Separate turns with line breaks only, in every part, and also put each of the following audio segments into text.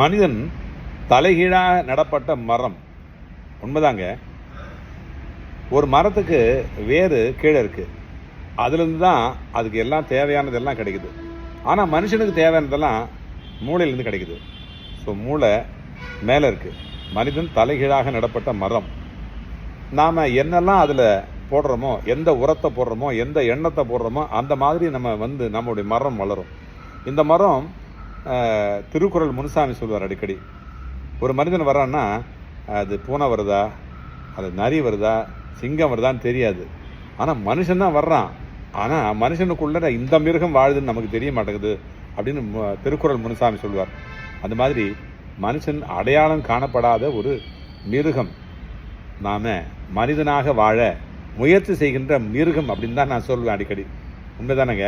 மனிதன் தலைகீழாக நடப்பட்ட மரம். உண்மைதாங்க. ஒரு மரத்துக்கு வேறு கீழே இருக்குது அதுலேருந்து தான் அதுக்கு எல்லாம் தேவையானதெல்லாம் கிடைக்குது. ஆனால் மனுஷனுக்கு தேவையானதெல்லாம் மூளையிலேருந்து கிடைக்குது. ஸோ மூளை மேலே இருக்குது மனிதன் தலைகீழாக நடப்பட்ட மரம். நாம் என்னெல்லாம் அதில் போடுறோமோ எந்த உரத்தை போடுறோமோ எந்த எண்ணத்தை போடுறோமோ அந்த மாதிரி நம்ம வந்து நம்மளுடைய மரம் வளரும். இந்த மரம் திருக்குறள் முனுசாமி சொல்லுவார் அடிக்கடி. ஒரு மனிதன் வர்றான்னா அது பூனை வருதா அது நரி வருதா சிங்கம் வருதான்னு தெரியாது. ஆனால் மனுஷன் தான் வர்றான். ஆனால் மனுஷனுக்குள்ள இந்த மிருகம் வாழுதுன்னு நமக்கு தெரிய மாட்டேங்குது அப்படின்னு திருக்குறள் முனுசாமி சொல்லுவார். அந்த மாதிரி மனுஷன் அடையாளம் காணப்படாத ஒரு மிருகம். நாம் மனிதனாக வாழ முயற்சி செய்கின்ற மிருகம் அப்படின்னு தான் நான் சொல்லுவேன் அடிக்கடி. உண்மைதானங்க?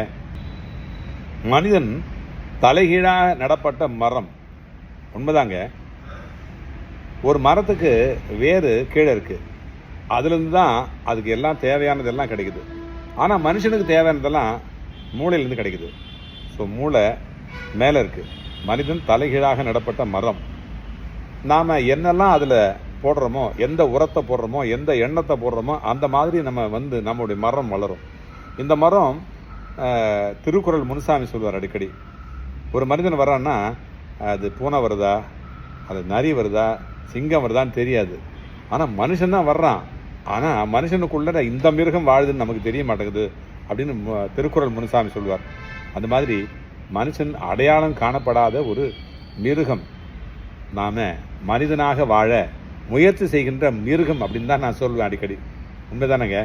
மனிதன் தலைகீழாக நடப்பட்ட மரம். உண்மைதாங்க. ஒரு மரத்துக்கு வேறு கீழே இருக்குது அதுலேருந்து தான் அதுக்கு எல்லாம் தேவையானதெல்லாம் கிடைக்குது. ஆனால் மனுஷனுக்கு தேவையானதெல்லாம் மூளையிலேருந்து கிடைக்குது. ஸோ மூளை மேலே இருக்குது மனிதன் தலைகீழாக நடப்பட்ட மரம். நாம் என்னெல்லாம் அதில் போடுறோமோ எந்த உரத்தை போடுறோமோ எந்த எண்ணத்தை போடுறோமோ அந்த மாதிரி நம்ம வந்து நம்முடைய மரம் வளரும். இந்த மரம் திருக்குறள் முனுசாமி சொல்வார் அடிக்கடி. ஒரு மனிதன் வரான்னா அது பூனை வருதா அது நரி வருதா சிங்கம் வருதான்னு தெரியாது. ஆனால் மனுஷன் தான் வர்றான். ஆனால் மனுஷனுக்குள்ள இந்த மிருகம் வாழுதுன்னு நமக்கு தெரிய மாட்டேங்குது அப்படின்னு திருக்குறள் முனுசாமி சொல்வார். அந்த மாதிரி மனுஷன் அடையாளம் காணப்படாத ஒரு மிருகம். நாம் மனிதனாக வாழ முயற்சி செய்கின்ற மிருகம் அப்படின்னு தான் நான் சொல்லுவேன் அடிக்கடி. உண்மைதானங்க?